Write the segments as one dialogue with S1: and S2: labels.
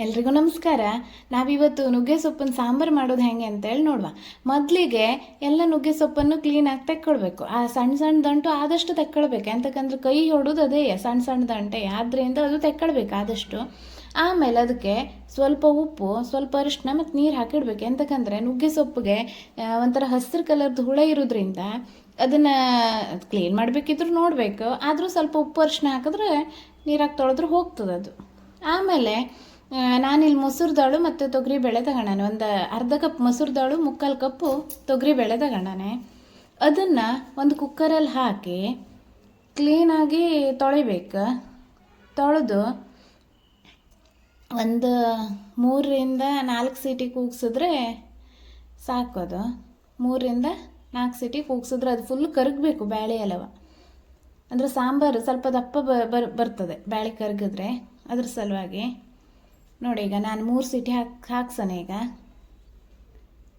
S1: ಎಲ್ರಿಗೂ ನಮಸ್ಕಾರ. ನಾವಿವತ್ತು ನುಗ್ಗೆ ಸೊಪ್ಪನ್ನು ಸಾಂಬಾರು ಮಾಡೋದು ಹೆಂಗೆ ಅಂತೇಳಿ ನೋಡುವ. ಮೊದಲಿಗೆ ಎಲ್ಲ ನುಗ್ಗೆ ಸೊಪ್ಪನ್ನು ಕ್ಲೀನಾಗಿ ತೆಕ್ಕೊಳ್ಬೇಕು. ಆ ಸಣ್ಣ ಸಣ್ಣ ದಂಟು ಆದಷ್ಟು ತೆಕ್ಕೊಳ್ಬೇಕು. ಎಂತಕ್ಕಂದ್ರೆ ಕೈ ಹೊಡೋದು ಅದೇ ಸಣ್ಣ ಸಣ್ಣ ದಂಟೆ. ಆದ್ದರಿಂದ ಅದು ತೆಕ್ಕೊಳ್ಬೇಕು ಆದಷ್ಟು. ಆಮೇಲೆ ಅದಕ್ಕೆ ಸ್ವಲ್ಪ ಉಪ್ಪು, ಸ್ವಲ್ಪ ಅರಿಶಿನ ಮತ್ತು ನೀರು ಹಾಕಿಡ್ಬೇಕು. ಎಂತಕ್ಕಂದ್ರೆ ನುಗ್ಗೆ ಸೊಪ್ಪಿಗೆ ಒಂಥರ ಹಸಿರು ಕಲರ್ದು ಹುಳ ಇರೋದ್ರಿಂದ ಅದನ್ನು ಕ್ಲೀನ್ ಮಾಡಬೇಕಿದ್ರು ನೋಡಬೇಕು. ಆದರೂ ಸ್ವಲ್ಪ ಉಪ್ಪು ಅರಿಶಿನ ಹಾಕಿದ್ರೆ ನೀರಾಗಿ ತೊಳೆದ್ರೆ ಹೋಗ್ತದೆ ಅದು ಆಮೇಲೆ ನಾನಿಲ್ಲಿ ಮೊಸರು ದಾಳು ಮತ್ತು ತೊಗರಿ ಬೇಳೆ ತಗೊಂಡಾನೆ ಒಂದು ಅರ್ಧ ಕಪ್ ಮೊಸರು ದಾಳು, ಮುಕ್ಕಾಲು ಕಪ್ಪು ತೊಗರಿ ಬೇಳೆ ತಗೊಂಡಾನೆ ಅದನ್ನು ಒಂದು ಕುಕ್ಕರಲ್ಲಿ ಹಾಕಿ ಕ್ಲೀನಾಗಿ ತೊಳಿಬೇಕು. ತೊಳೆದು ಒಂದು ಮೂರರಿಂದ ನಾಲ್ಕು ಸೀಟಿ ಕೂಗಿಸಿದ್ರೆ ಸಾಕು ಅದು. ಮೂರರಿಂದ ನಾಲ್ಕು ಸೀಟಿ ಕೂಗಿಸಿದ್ರೆ ಅದು ಫುಲ್ ಕರಗಬೇಕು ಬೇಳೆ ಅಲವ. ಅಂದರೆ ಸಾಂಬಾರು ಸ್ವಲ್ಪ ದಪ್ಪ ಬರ್ತದೆ ಬೇಳೆ ಕರಗಿದ್ರೆ ಅದ್ರ ಸಲುವಾಗಿ. ನೋಡಿ ಈಗ ನಾನು ಮೂರು ಸೀಟಿ ಹಾಕಿ, ಹಾಕ್ಸೋಣ ಈಗ.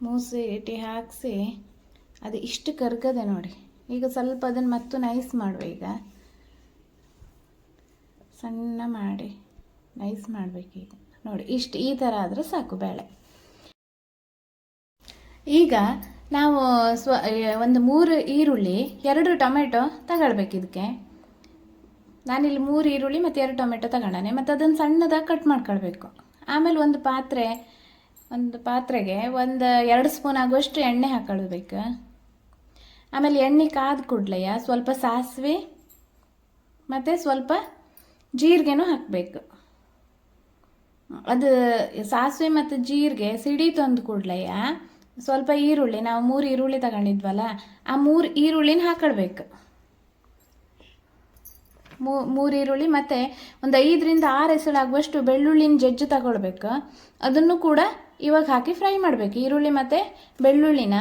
S1: ಮೂರು ಸೀಟಿ ಹಾಕಿಸಿ, ಅದು ಇಷ್ಟು ಕರ್ಗದೆ ನೋಡಿ. ಈಗ ಸ್ವಲ್ಪ ಅದನ್ನು ಮತ್ತು ನೈಸ್ ಮಾಡುವ ಈಗ. ಸಣ್ಣ ಮಾಡಿ ನೈಸ್ ಮಾಡಬೇಕೀಗ ನೋಡಿ, ಇಷ್ಟು ಈ ಥರ ಆದರೆ ಸಾಕು ಬೇಳೆ. ಈಗ ನಾವು ಸ್ವ ಒಂದು ಮೂರು ಈರುಳ್ಳಿ, ಎರಡು ಟೊಮೆಟೊ ತಗೊಳ್ಬೇಕು ಇದಕ್ಕೆ. ನಾನಿಲ್ಲಿ ಮೂರು ಈರುಳ್ಳಿ ಮತ್ತು ಎರಡು ಟೊಮೆಟೊ ತಗೊಂಡಾನೆ ಮತ್ತು ಅದನ್ನು ಸಣ್ಣದಾಗಿ ಕಟ್ ಮಾಡ್ಕೊಳ್ಬೇಕು. ಆಮೇಲೆ ಒಂದು ಪಾತ್ರೆ, ಒಂದು ಪಾತ್ರೆಗೆ ಒಂದು ಎರಡು ಸ್ಪೂನ್ ಆಗುವಷ್ಟು ಎಣ್ಣೆ ಹಾಕೊಳ್ಬೇಕು. ಆಮೇಲೆ ಎಣ್ಣೆ ಕಾದ ಕೂಡಲೆಯ ಸ್ವಲ್ಪ ಸಾಸಿವೆ ಮತ್ತು ಸ್ವಲ್ಪ ಜೀರಿಗೆನೂ ಹಾಕಬೇಕು. ಅದು ಸಾಸಿವೆ ಮತ್ತು ಜೀರಿಗೆ ಸಿಡಿ ತಂದು ಕೂಡಲೆಯ ಸ್ವಲ್ಪ ಈರುಳ್ಳಿ, ನಾವು ಮೂರು ಈರುಳ್ಳಿ ತಗೊಂಡಿದ್ವಲ್ಲ, ಆ ಮೂರು ಈರುಳ್ಳಿನ ಹಾಕೊಳ್ಬೇಕು. ಮೂರು ಈರುಳ್ಳಿ ಮತ್ತು ಒಂದು ಐದರಿಂದ ಆರು ಹೆಸಳಾಗುವಷ್ಟು ಬೆಳ್ಳುಳ್ಳಿನ ಜಜ್ಜು ತಗೊಳ್ಬೇಕು. ಅದನ್ನು ಕೂಡ ಇವಾಗ ಹಾಕಿ ಫ್ರೈ ಮಾಡಬೇಕು. ಈರುಳ್ಳಿ ಮತ್ತು ಬೆಳ್ಳುಳ್ಳಿನ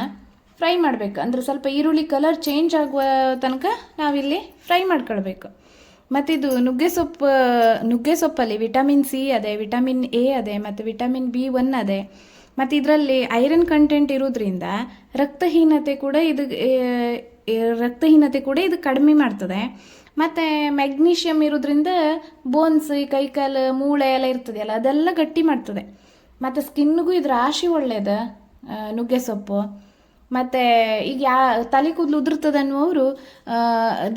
S1: ಫ್ರೈ ಮಾಡಬೇಕು. ಅಂದರೆ ಸ್ವಲ್ಪ ಈರುಳ್ಳಿ ಕಲರ್ ಚೇಂಜ್ ಆಗುವ ತನಕ ನಾವಿಲ್ಲಿ ಫ್ರೈ ಮಾಡ್ಕೊಳ್ಬೇಕು. ಮತ್ತಿದು ನುಗ್ಗೆ ಸೊಪ್ಪು, ನುಗ್ಗೆ ಸೊಪ್ಪಲ್ಲಿ ವಿಟಮಿನ್ ಸಿ ಅದೇ, ವಿಟಮಿನ್ ಎ ಅದೇ, ಮತ್ತು ವಿಟಮಿನ್ ಬಿ ಒನ್ ಅದೇ. ಮತ್ತು ಇದರಲ್ಲಿ ಐರನ್ ಕಂಟೆಂಟ್ ಇರೋದ್ರಿಂದ ರಕ್ತಹೀನತೆ ಕೂಡ ಇದು ರಕ್ತಹೀನತೆ ಕೂಡ ಇದು ಕಡಿಮೆ ಮಾಡ್ತದೆ. ಮತ್ತು ಮೆಗ್ನೀಷಿಯಮ್ ಇರೋದ್ರಿಂದ ಬೋನ್ಸ್ ಕೈಕಾಲು, ಮೂಳೆ ಎಲ್ಲ ಇರ್ತದೆಯಲ್ಲ ಅದೆಲ್ಲ ಗಟ್ಟಿ ಮಾಡ್ತದೆ. ಮತ್ತು ಸ್ಕಿನ್ನಿಗೂ ಇದು ರಾಶಿ ಒಳ್ಳೆಯದು ನುಗ್ಗೆ ಸೊಪ್ಪು. ಮತ್ತು ಈಗ ಯಾ, ತಲೆ ಕೂದಲು ಉದುರ್ತದೆ ಅನ್ನುವರು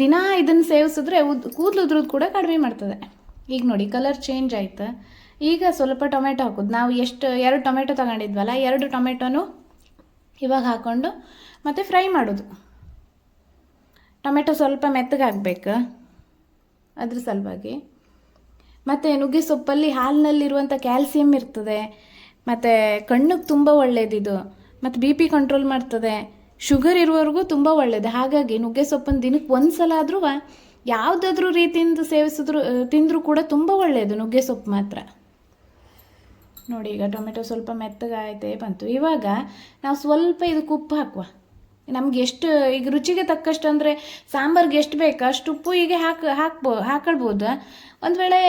S1: ದಿನ ಇದನ್ನು ಸೇವಿಸಿದ್ರೆ ಉದ್, ಕೂದಲು ಉದುರೋದು ಕೂಡ ಕಡಿಮೆ ಮಾಡ್ತದೆ. ಈಗ ನೋಡಿ ಕಲರ್ ಚೇಂಜ್ ಆಯಿತು. ಈಗ ಸ್ವಲ್ಪ ಟೊಮೆಟೊ ಹಾಕೋದು. ನಾವು ಎಷ್ಟು, ಎರಡು ಟೊಮೆಟೊ ತಗೊಂಡಿದ್ವಲ್ಲ, ಎರಡು ಟೊಮೆಟೊನು ಇವಾಗ ಹಾಕ್ಕೊಂಡು ಮತ್ತು ಫ್ರೈ ಮಾಡೋದು. ಟೊಮೆಟೊ ಸ್ವಲ್ಪ ಮೆತ್ತಗಾಗಬೇಕು ಅದ್ರ ಸಲುವಾಗಿ. ಮತ್ತು ನುಗ್ಗೆ ಸೊಪ್ಪಲ್ಲಿ ಹಾಲಿನಲ್ಲಿರುವಂಥ ಕ್ಯಾಲ್ಸಿಯಂ ಇರ್ತದೆ. ಮತ್ತು ಕಣ್ಣಿಗೆ ತುಂಬ ಒಳ್ಳೆಯದಿದು ಮತ್ತು ಬಿ ಪಿ ಕಂಟ್ರೋಲ್ ಮಾಡ್ತದೆ. ಶುಗರ್ ಇರುವವರೆಗೂ ತುಂಬ ಒಳ್ಳೆಯದು ಹಾಗಾಗಿ ನುಗ್ಗೆ ಸೊಪ್ಪನ್ನು ದಿನಕ್ಕೆ ಒಂದು ಸಲ ಆದರೂ ಯಾವುದಾದ್ರೂ ರೀತಿಯಿಂದ ಸೇವಿಸಿದ್ರು ತಿಂದರೂ ಕೂಡ ತುಂಬ ಒಳ್ಳೆಯದು ನುಗ್ಗೆ ಸೊಪ್ಪು ಮಾತ್ರ. ನೋಡಿ ಈಗ ಟೊಮೆಟೊ ಸ್ವಲ್ಪ ಮೆತ್ತಗಾಯ್ತೇ ಬಂತು. ಇವಾಗ ನಾವು ಸ್ವಲ್ಪ ಇದಕ್ಕೆ ಉಪ್ಪು ಹಾಕುವ. ನಮ್ಗೆ ಎಷ್ಟು, ಈಗ ರುಚಿಗೆ ತಕ್ಕಷ್ಟು ಅಂದರೆ ಸಾಂಬಾರ್ಗೆ ಎಷ್ಟು ಬೇಕು, ಅಷ್ಟು ಉಪ್ಪು ಈಗ ಹಾಕಿ, ಹಾಕ್ಬೋ, ಹಾಕೊಳ್ಬೋದು. ಒಂದು ವೇಳೆ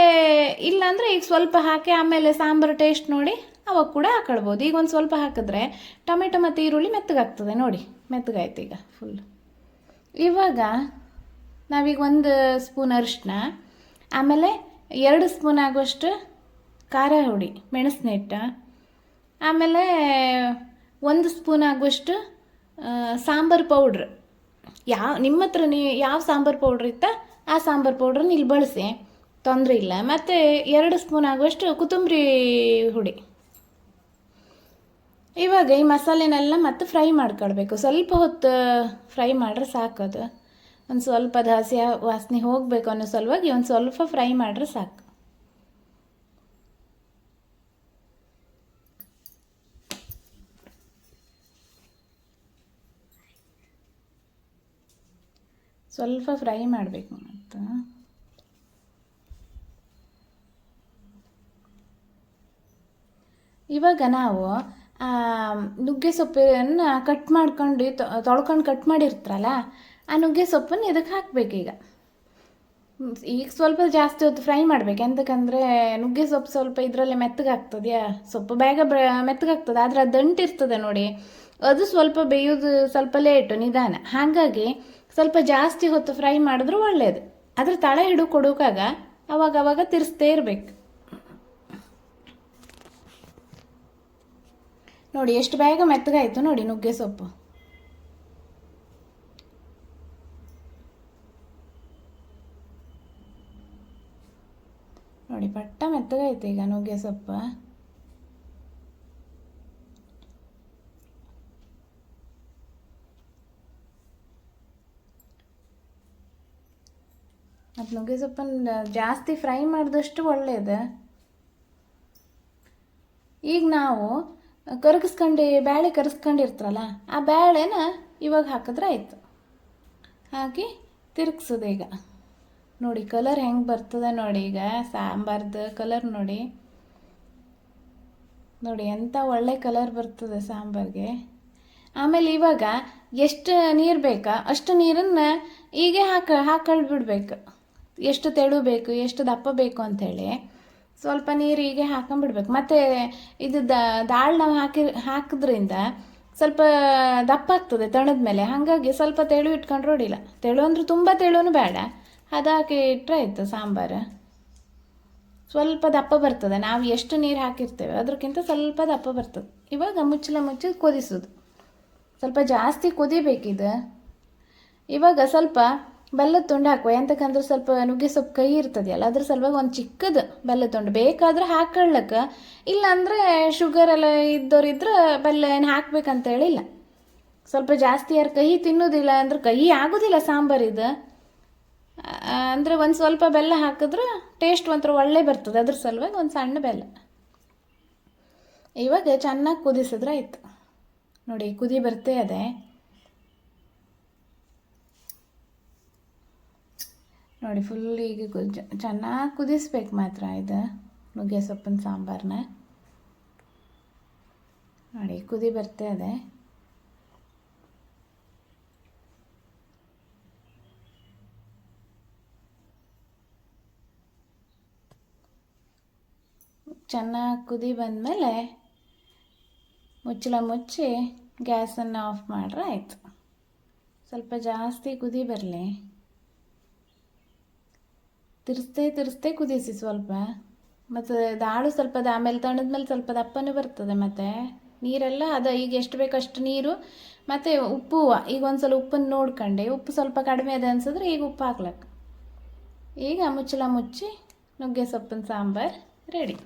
S1: ಇಲ್ಲ ಅಂದರೆ ಈಗ ಸ್ವಲ್ಪ ಹಾಕಿ ಆಮೇಲೆ ಸಾಂಬಾರು ಟೇಸ್ಟ್ ನೋಡಿ ಅವಾಗ ಕೂಡ ಹಾಕೊಳ್ಬೋದು. ಈಗ ಒಂದು ಸ್ವಲ್ಪ ಹಾಕಿದ್ರೆ ಟೊಮೆಟೊ ಮತ್ತು ಈರುಳ್ಳಿ ಮೆತ್ತಗಾಗ್ತದೆ ನೋಡಿ, ಮೆತ್ತಗಾಯ್ತು ಈಗ ಫುಲ್ ಇವಾಗ ನಾವೀಗ ಒಂದು ಸ್ಪೂನ್ ಅರಿಶಿನ, ಆಮೇಲೆ ಎರಡು ಸ್ಪೂನ್ ಆಗುವಷ್ಟು ಖಾರ ಹುಡಿ, ಮೆಣಸಿನ ಹಿಟ್ಟು, ಆಮೇಲೆ ಒಂದು ಸ್ಪೂನ್ ಆಗುವಷ್ಟು ಸಾಂಬಾರು ಪೌಡ್ರ್. ಯಾವ ನಿಮ್ಮ ಹತ್ರ ಯಾವ ಸಾಂಬಾರು ಪೌಡ್ರ್ ಇತ್ತ? ಆ ಸಾಂಬಾರು ಪೌಡ್ರನ್ನ ಇಲ್ಲಿ ಬಳಸಿ. ತೊಂದರೆ ಇಲ್ಲ. ಮತ್ತು ಎರಡು ಸ್ಪೂನ್ ಆಗುವಷ್ಟು ಕೊತ್ತಂಬರಿ ಹುಡಿ. ಇವಾಗ ಈ ಮಸಾಲೆನೆಲ್ಲ ಮತ್ತೆ ಫ್ರೈ ಮಾಡ್ಕೊಳ್ಬೇಕು. ಸ್ವಲ್ಪ ಹೊತ್ತು ಫ್ರೈ ಮಾಡ್ರೆ ಸಾಕದು. ಒಂದು ಸ್ವಲ್ಪ ದಾಸಿಯ ವಾಸನೆ ಹೋಗಬೇಕು ಅನ್ನೋ ಸಲುವಾಗಿ ಒಂದು ಸ್ವಲ್ಪ ಫ್ರೈ ಮಾಡ್ರೆ ಸಾಕು. ಸ್ವಲ್ಪ ಫ್ರೈ ಮಾಡಬೇಕು ಮತ್ತು ಇವಾಗ ನಾವು ನುಗ್ಗೆ ಸೊಪ್ಪನ್ನು ಕಟ್ ಮಾಡ್ಕೊಂಡು ತೊಳ್ಕೊಂಡು ಕಟ್ ಮಾಡಿರ್ತಾರಲ್ಲ, ಆ ನುಗ್ಗೆ ಸೊಪ್ಪನ್ನು ಇದಕ್ಕೆ ಹಾಕಬೇಕೀಗ ಈಗ? ಸ್ವಲ್ಪ ಜಾಸ್ತಿ ಹೊತ್ತು ಫ್ರೈ ಮಾಡ್ಬೇಕು. ಎಂತಕ್ಕಂದರೆ ನುಗ್ಗೆ ಸೊಪ್ಪು ಸ್ವಲ್ಪ ಇದರಲ್ಲೇ ಮೆತ್ತಗಾಗ್ತದೆಯಾ? ಸೊಪ್ಪು ಬೇಗ ಬ್ರ, ಮೆತ್ತಗಾಗ್ತದೆ. ಆದರೆ ಅದು ದಂಟಿರ್ತದೆ ನೋಡಿ. ಅದು ಸ್ವಲ್ಪ ಬೇಯೋದು ಸ್ವಲ್ಪ ಲೇಟು, ನಿಧಾನ. ಹಾಗಾಗಿ ಸ್ವಲ್ಪ ಜಾಸ್ತಿ ಹೊತ್ತು ಫ್ರೈ ಮಾಡಿದ್ರೂ ಒಳ್ಳೆಯದು ಅದ್ರ ತಳ ಹಿಡು ಕೊಡೋಕಾಗ ಅವಾಗ ತಿರ್ಸ್ತೇ ಇರಬೇಕು. ನೋಡಿ, ಎಷ್ಟು ಬೇಗ ಮೆತ್ತಗಾಯಿತು ನೋಡಿ ನುಗ್ಗೆ ಸೊಪ್ಪು. ನೋಡಿ, ಪಟ್ಟ ಮೆತ್ತಗಾಯ್ತು ಈಗ ನುಗ್ಗೆ ಸೊಪ್ಪು. ಮತ್ತು ನುಗ್ಗೆ ಸೊಪ್ಪನ್ನು ಜಾಸ್ತಿ ಫ್ರೈ ಮಾಡಿದಷ್ಟು ಒಳ್ಳೆಯದು ಈಗ ನಾವು ಕರಗಿಸ್ಕೊಂಡು, ಬ್ಯಾಳೆ ಕರಗಿಸ್ಕೊಂಡಿರ್ತಾರಲ್ಲ ಆ ಬೇಳೆನ ಇವಾಗ ಹಾಕಿದ್ರೆ ಆಯಿತು. ಹಾಕಿ ತಿರುಗ್ಸೋದು ಈಗ. ನೋಡಿ ಕಲರ್ ಹೆಂಗೆ ಬರ್ತದೆ ನೋಡಿ ಈಗ. ಸಾಂಬಾರ್ದು ಕಲರ್ ನೋಡಿ. ನೋಡಿ ಎಂಥ ಒಳ್ಳೆ ಕಲರ್ ಬರ್ತದೆ ಸಾಂಬಾರ್ಗೆ. ಆಮೇಲೆ ಇವಾಗ ಎಷ್ಟು ನೀರು ಬೇಕಾ, ಅಷ್ಟು ನೀರನ್ನು ಹೀಗೆ ಹಾಕ, ಹಾಕಳ್ಬಿಡ್ಬೇಕು. ಬಿಡ್ಬೇಕು ಎಷ್ಟು ತೆಳು ಬೇಕು ಎಷ್ಟು ದಪ್ಪ ಬೇಕು ಅಂಥೇಳಿ ಸ್ವಲ್ಪ ನೀರು ಹೀಗೆ ಹಾಕೊಂಡ್ಬಿಡ್ಬೇಕು ಮತ್ತು ಇದು ದಾಳ್ ನಾವು ಹಾಕಿ, ಹಾಕಿದ್ರಿಂದ ಸ್ವಲ್ಪ ದಪ್ಪ ಆಗ್ತದೆ ತಣದ ಮೇಲೆ. ಹಾಗಾಗಿ ಸ್ವಲ್ಪ ತೆಳು ಇಟ್ಕೊಂಡು ಹೊಡಿಲ್ಲ. ತೆಳು ಅಂದ್ರೆ ತುಂಬ ತೆಳುನು ಬೇಡ. ಅದಾಕಿ ಇಟ್ಟರೆ ಆಯಿತು ಸಾಂಬಾರು. ಸ್ವಲ್ಪ ದಪ್ಪ ಬರ್ತದೆ. ನಾವು ಎಷ್ಟು ನೀರು ಹಾಕಿರ್ತೇವೆ ಅದಕ್ಕಿಂತ ಸ್ವಲ್ಪ ದಪ್ಪ ಬರ್ತದೆ. ಇವಾಗ ಮುಚ್ಚಲ ಮುಚ್ಚಿ ಕುದಿಸೋದು. ಸ್ವಲ್ಪ ಜಾಸ್ತಿ ಕುದಿಬೇಕಿದು. ಇವಾಗ ಸ್ವಲ್ಪ ಬೆಲ್ಲದ ತುಂಡು ಹಾಕುವ. ಎಂತಕ್ಕಂದ್ರೆ ಸ್ವಲ್ಪ ನುಗ್ಗೆ ಸೊಪ್ಪು ಕೈ ಇರ್ತದೆಯಲ್ಲ ಅದ್ರ ಸಲುವಾಗಿ ಒಂದು ಚಿಕ್ಕದು ಬೆಲ್ಲದ ತುಂಡು. ಬೇಕಾದ್ರೆ ಹಾಕೊಳ್ಳಕ್ಕೆ ಇಲ್ಲಾಂದರೆ ಶುಗರ್ ಎಲ್ಲ ಇದ್ದವ್ರಿದ್ರೆ ಬೆಲ್ಲ ಏನು ಹಾಕ್ಬೇಕಂತ ಹೇಳಿಲ್ಲ ಸ್ವಲ್ಪ ಜಾಸ್ತಿ ಯಾರು ಕಹಿ ತಿನ್ನೋದಿಲ್ಲ ಅಂದ್ರೆ ಕಹಿ ಆಗೋದಿಲ್ಲ ಸಾಂಬಾರಿದು ಅಂದರೆ ಒಂದು ಸ್ವಲ್ಪ ಬೆಲ್ಲ ಹಾಕಿದ್ರೆ ಟೇಸ್ಟ್ ಒಂಥರ ಒಳ್ಳೆ ಬರ್ತದೆ, ಅದ್ರ ಸಲುವಾಗಿ ಒಂದು ಸಣ್ಣ ಬೆಲ್ಲ. ಇವಾಗ ಚೆನ್ನಾಗಿ ಕುದಿಸಿದ್ರೆ ಆಯ್ತು. ನೋಡಿ, ಕುದಿ ಬರ್ತೇ ಅದೇ. ನೋಡಿ ಫುಲ್ ಈಗ ಚೆನ್ನಾಗಿ ಕುದಿಸ್ಬೇಕು ಮಾತ್ರ ಇದು. ನುಗ್ಗೆ ಸೊಪ್ಪಿನ ಸಾಂಬಾರನ್ನ ನೋಡಿ, ಕುದಿ ಬರ್ತಾ ಇದೆ. ಚೆನ್ನಾಗಿ ಕುದಿ ಬಂದಮೇಲೆ ಮುಚ್ಚಳ ಮುಚ್ಚಿ ಗ್ಯಾಸನ್ನು ಆಫ್ ಮಾಡ್ರೆ ಆಯಿತು. ಸ್ವಲ್ಪ ಜಾಸ್ತಿ ಕುದಿ ಬರಲಿ. ತಿರ್ಸ್ತೆ, ತಿರ್ಸ್ತೇ ಕುದಿಸಿ ಸ್ವಲ್ಪ. ಮತ್ತು ದಾಳು ಸ್ವಲ್ಪ ಆಮೇಲೆ ತಣ್ಣದ ಸ್ವಲ್ಪ ದಪ್ಪನೂ ಬರ್ತದೆ ಮತ್ತು. ನೀರೆಲ್ಲ ಅದು ಈಗ ಎಷ್ಟು ಬೇಕು ಅಷ್ಟು ನೀರು. ಮತ್ತು ಉಪ್ಪು ಈಗ ಒಂದು ಸಲ ಉಪ್ಪನ್ನು ನೋಡ್ಕೊಂಡೆ. ಉಪ್ಪು ಸ್ವಲ್ಪ ಕಡಿಮೆ ಅದ ಅನ್ಸಿದ್ರೆ ಈಗ ಉಪ್ಪು ಹಾಕ್ಲಕ್ಕ ಈಗ ಮುಚ್ಚಳ ಮುಚ್ಚಿ ನುಗ್ಗೆ ಸೊಪ್ಪಿನ ಸಾಂಬಾರು ರೆಡಿ.